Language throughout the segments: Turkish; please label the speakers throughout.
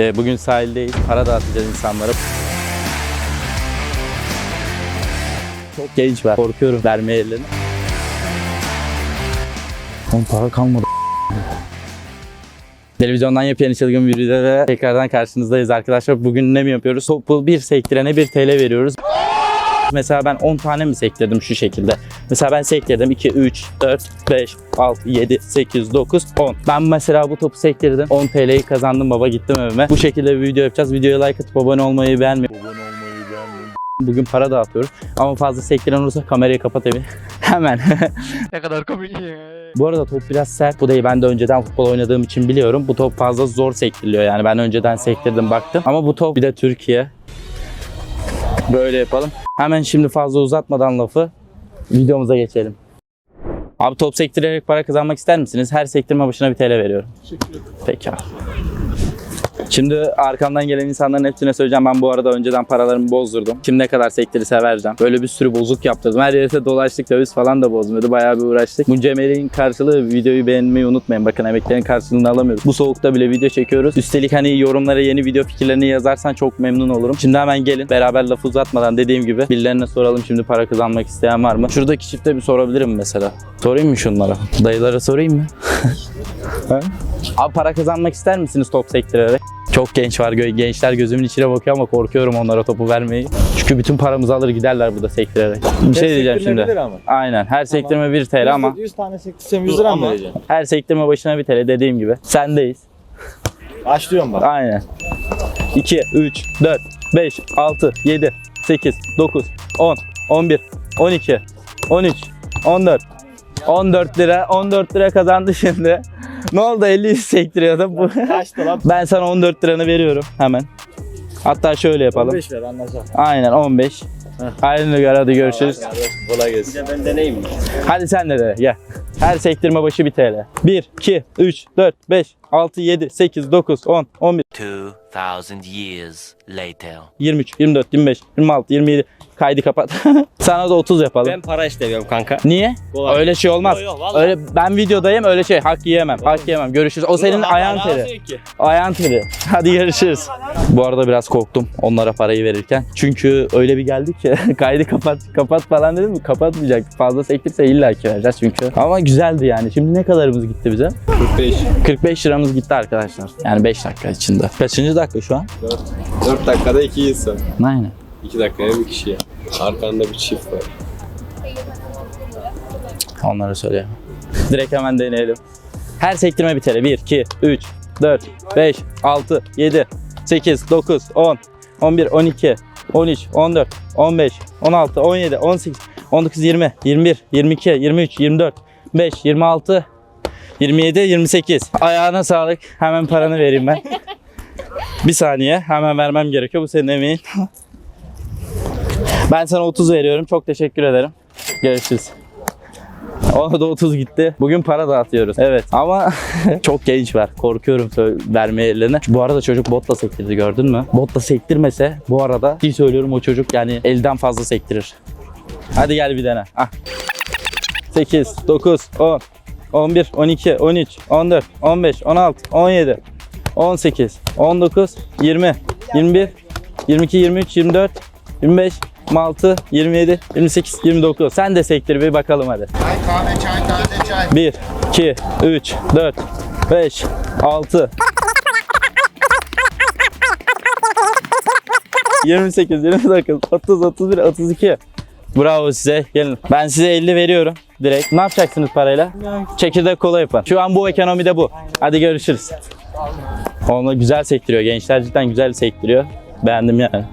Speaker 1: Ee, bugün sahildeyiz. Para dağıtacağız insanlara. Çok genç var. Korkuyorum Vermeye ellerini. Oğlum para kalmadı. Televizyondan yepyeni çılgın bir videoda tekrardan karşınızdayız arkadaşlar. Bugün ne mi yapıyoruz? Toplu bir sektirene bir TL veriyoruz. Mesela ben 10 tane mi sekledim şu şekilde? Mesela ben sekledim 2, 3, 4, 5, 6, 7, 8, 9, 10. Ben mesela bu topu sektirdim. 10 TL'yi kazandım baba gittim evime. Bu şekilde bir video yapacağız. Videoya like atıp abone olmayı beğenmeyi. Abone olmayı beğenmeyi. Bugün para dağıtıyorum. Ama fazla sektiren olursa kamerayı kapat evi. Hemen. ne kadar komik Bu arada top biraz sert. Bu dayı ben de önceden futbol oynadığım için biliyorum. Bu top fazla zor sektiriliyor yani. Ben önceden sektirdim baktım. Ama bu top bir de Türkiye. Böyle yapalım. Hemen şimdi fazla uzatmadan lafı videomuza geçelim. Abi top sektirerek para kazanmak ister misiniz? Her sektirme başına bir TL veriyorum. Teşekkür ederim. Peki Şimdi arkamdan gelen insanların hepsine söyleyeceğim ben bu arada önceden paralarımı bozdurdum. Kim ne kadar sektirirse vereceğim. Böyle bir sürü bozuk yaptırdım. Her yerde dolaştık döviz falan da bozmuyordu. Bayağı bir uğraştık. Bu Cemel'in karşılığı videoyu beğenmeyi unutmayın. Bakın emeklerin karşılığını alamıyoruz. Bu soğukta bile video çekiyoruz. Üstelik hani yorumlara yeni video fikirlerini yazarsan çok memnun olurum. Şimdi hemen gelin. Beraber laf uzatmadan dediğim gibi birilerine soralım şimdi para kazanmak isteyen var mı? Şuradaki çifte bir sorabilirim mesela. Sorayım mı şunlara? Dayılara sorayım mı? Abi para kazanmak ister misiniz top sektirerek? Çok genç var. Gençler gözümün içine bakıyor ama korkuyorum onlara topu vermeyi. Çünkü bütün paramızı alır giderler burada sektirerek. Bir şey diyeceğim şimdi. Ama. Aynen. Her sektirme 1 TL ama. 100 tane sektirsem 100 lira mı vereceksin? Her sektirme başına 1 TL dediğim gibi. Sendeyiz. Başlıyorum bak. Aynen. 2, 3, 4, 5, 6, 7, 8, 9, 10, 11, 12, 13, 14. 14 lira, 14 lira kazandı şimdi ne oldu 50 sektiriyor adam bu. Kaçtı lan? Ben sana 14 liranı veriyorum hemen. Hatta şöyle yapalım. 15 ver anlaşalım. Aynen 15. Aynen göre hadi görüşürüz. Kolay gelsin. Bir de ben deneyim mi? Hadi sen de de gel. Her sektirme başı 1 TL. 1, 2, 3, 4, 5, 6, 7, 8, 9, 10, 11. 2000 years later. 23, 24, 25, 26, 27. Kaydı kapat. Sana da 30 yapalım. Ben para istemiyorum kanka. Niye? Kolay. Öyle şey olmaz. Yok, yok, öyle ben videodayım öyle şey hak yiyemem. Hak yiyemem. Görüşürüz. O senin Allah ayağın teri. Ayağın teri. Hadi görüşürüz. Bu arada biraz korktum onlara parayı verirken. Çünkü öyle bir geldik ki kaydı kapat kapat falan dedim mi? Kapatmayacak. Fazla sektirse illa ki vereceğiz çünkü. Ama güzeldi yani. Şimdi ne kadarımız gitti bize? 45. 45 lira dakikamız gitti arkadaşlar. Yani 5 dakika içinde. Kaçıncı dakika şu an? 4.
Speaker 2: 4 dakikada 2 insan. Aynen. 2 dakikaya bir kişi Arkanda bir çift var.
Speaker 1: onlara söyleyeyim Direkt hemen deneyelim. Her sektirme biteri. 1, 2, 3, 4, 5, 6, 7, 8, 9, 10, 11, 12, 13, 14, 15, 16, 17, 18, 19, 20, 21, 22, 23, 24, 5, 26, 27, 28. Ayağına sağlık. Hemen paranı vereyim ben. Bir saniye. Hemen vermem gerekiyor. Bu senin emeğin. Ben sana 30 veriyorum. Çok teşekkür ederim. Görüşürüz. Ona da 30 gitti. Bugün para dağıtıyoruz. Evet ama çok genç var. Korkuyorum vermeye ellerine. Bu arada çocuk botla sektirdi gördün mü? Botla sektirmese bu arada iyi söylüyorum o çocuk yani elden fazla sektirir. Hadi gel bir dene. Ah. 8, 9, 10, 11, 12, 13, 14, 15, 16, 17, 18, 19, 20, 21, 22, 23, 24, 25, 26, 27, 28, 29. Sen de sektir bir bakalım hadi. Çay, kahve, çay, taze çay. 1, 2, 3, 4, 5, 6, 28, 29, 30, 31, 32, Bravo size. Gelin. Ben size 50 veriyorum direkt. Ne yapacaksınız parayla? Çekirdek kola yapın. Şu an bu ekonomide bu. Hadi görüşürüz. Onu güzel sektiriyor. Gençler cidden güzel sektiriyor. Beğendim yani.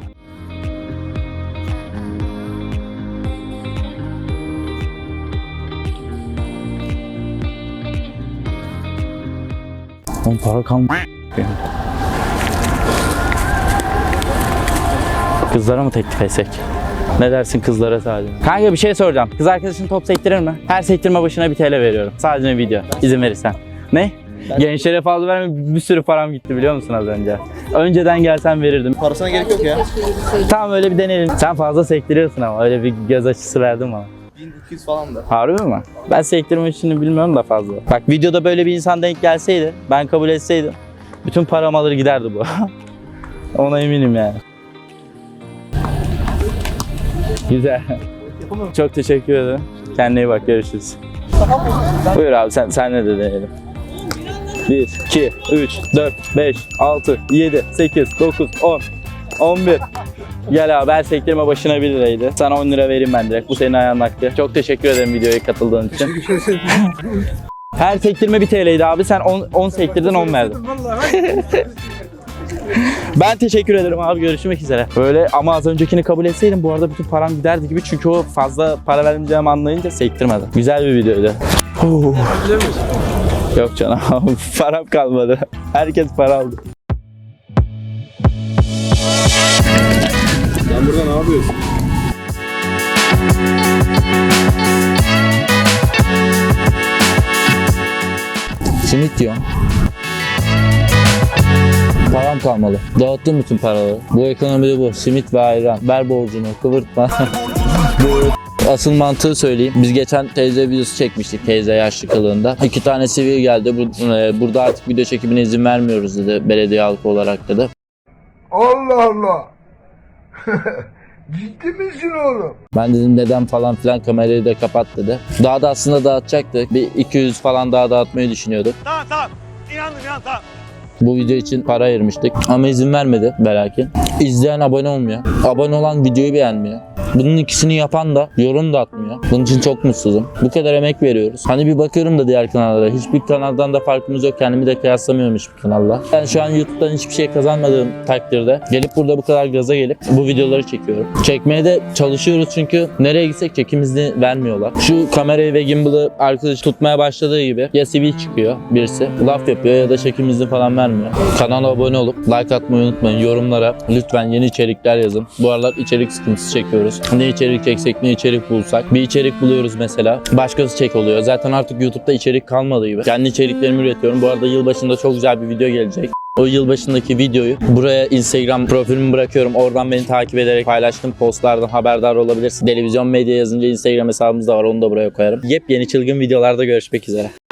Speaker 1: Oğlum para kalmış. Kızlara mı teklif etsek? Ne dersin kızlara sadece? Kanka bir şey soracağım. Kız arkadaşını top sektirir mi? Her sektirme başına bir TL veriyorum. Sadece video. İzin verirsen. Ne? Ben Gençlere fazla verme bir sürü param gitti biliyor musun az önce? Önceden gelsen verirdim. Parasına gerek yok ya. Tamam öyle bir deneyelim. Sen fazla sektiriyorsun ama öyle bir göz açısı verdim ama. 1200 falan da. Harbi mi? Ben sektirme işini bilmiyorum da fazla. Bak videoda böyle bir insan denk gelseydi, ben kabul etseydim bütün param alır giderdi bu. Ona eminim yani. Güzel. Çok teşekkür ederim. Kendine iyi bak görüşürüz. Buyur abi sen, sen ne de deneyelim. 1, 2, 3, 4, 5, 6, 7, 8, 9, 10, 11. Gel abi ben sektirme başına 1 liraydı. Sana 10 lira vereyim ben direkt. Bu senin ayağın hakkı. Çok teşekkür ederim videoya katıldığın için. Her sektirme 1 TL'ydi abi. Sen 10, 10 sektirdin 10 verdin. Ben teşekkür ederim abi görüşmek üzere. Böyle ama az öncekini kabul etseydim bu arada bütün param giderdi gibi çünkü o fazla para vermeyeceğimi anlayınca sektirmedi. Güzel bir videoydu. Yok canım param kalmadı. Herkes para aldı. Sen burada ne yapıyorsun? Simit diyor. Param kalmalı. Dağıttım bütün paraları. Bu ekonomide bu. Simit ve ayran. Ver borcunu. Kıvırtma. Asıl mantığı söyleyeyim. Biz geçen teyze videosu çekmiştik teyze yaşlı kılığında. İki tane sivil geldi. E, burada artık video çekimine izin vermiyoruz dedi belediye halkı olarak dedi.
Speaker 3: Allah Allah. Ciddi misin oğlum?
Speaker 1: Ben dedim neden falan filan kamerayı da kapat dedi. Daha da aslında dağıtacaktı. Bir 200 falan daha dağıtmayı düşünüyorduk. Tamam tamam. İnandım inandım tamam. Bu video için para ayırmıştık ama izin vermedi belki. İzleyen abone olmuyor. Abone olan videoyu beğenmiyor. Bunun ikisini yapan da yorum da atmıyor. Bunun için çok mutsuzum. Bu kadar emek veriyoruz. Hani bir bakıyorum da diğer kanallara. Hiçbir kanaldan da farkımız yok. Kendimi de kıyaslamıyorum hiçbir kanalla. Ben şu an YouTube'dan hiçbir şey kazanmadığım takdirde gelip burada bu kadar gaza gelip bu videoları çekiyorum. Çekmeye de çalışıyoruz çünkü nereye gitsek çekim izni vermiyorlar. Şu kamerayı ve gimbal'ı arkadaş tutmaya başladığı gibi ya sivil çıkıyor birisi. Laf yapıyor ya da çekim izni falan vermiyor. Kanala abone olup like atmayı unutmayın. Yorumlara lütfen lütfen yeni içerikler yazın. Bu aralar içerik sıkıntısı çekiyoruz. Ne içerik çeksek ne içerik bulsak. Bir içerik buluyoruz mesela. Başkası çek oluyor. Zaten artık YouTube'da içerik kalmadı gibi. Kendi içeriklerimi üretiyorum. Bu arada yılbaşında çok güzel bir video gelecek. O yılbaşındaki videoyu buraya Instagram profilimi bırakıyorum. Oradan beni takip ederek paylaştığım postlardan haberdar olabilirsin. Televizyon medya yazınca Instagram hesabımız da var. Onu da buraya koyarım. Yepyeni çılgın videolarda görüşmek üzere.